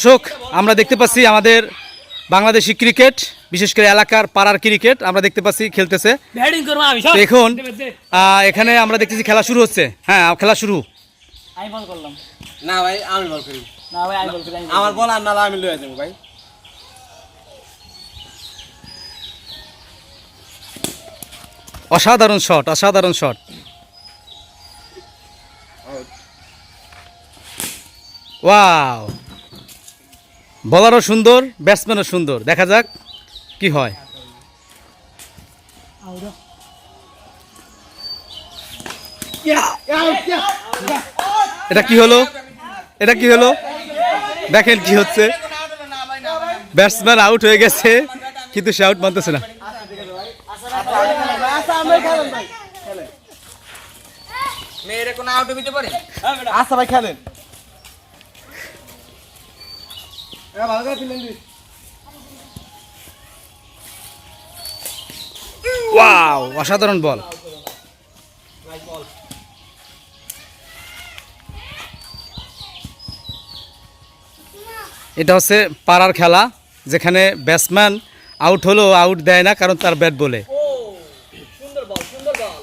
দর্শক আমরা দেখতে পাচ্ছি আমাদের বাংলাদেশি ক্রিকেট বিশেষ করে এলাকার পাড়ার ক্রিকেট আমরা দেখতে পাচ্ছি খেলতেছে। তো এখন এখানে আমরা দেখতেছি খেলা শুরু হচ্ছে। হ্যাঁ খেলা শুরু। আমি বল করলাম। না ভাই আমি বল করি। না ভাই আমি বল করি আমার বল আর নালা আমি লয়ে যাব ভাই। অসাধারণ শট অসাধারণ শট। ওয়াও বলারও সুন্দর ব্যাটসম্যানও সুন্দর। দেখা যাক কি হয়। এটা কি হলো? এটা কি হলো? দেখেন কি হচ্ছে। ব্যাটসম্যান আউট হয়ে গেছে কিন্তু সে আউট মানতেছে না। মেয়েরে কোনো আউটে দিতে পারে? আচ্ছা ভাই খেলেন। ভালো করে ফিলেন দিস। ওয়াও অসাধারণ বল। এটা হচ্ছে পাড়ার খেলা যেখানে ব্যাটসম্যান আউট হলেও আউট দেয় না কারণ তার ব্যাট বলে। সুন্দর বল সুন্দর বল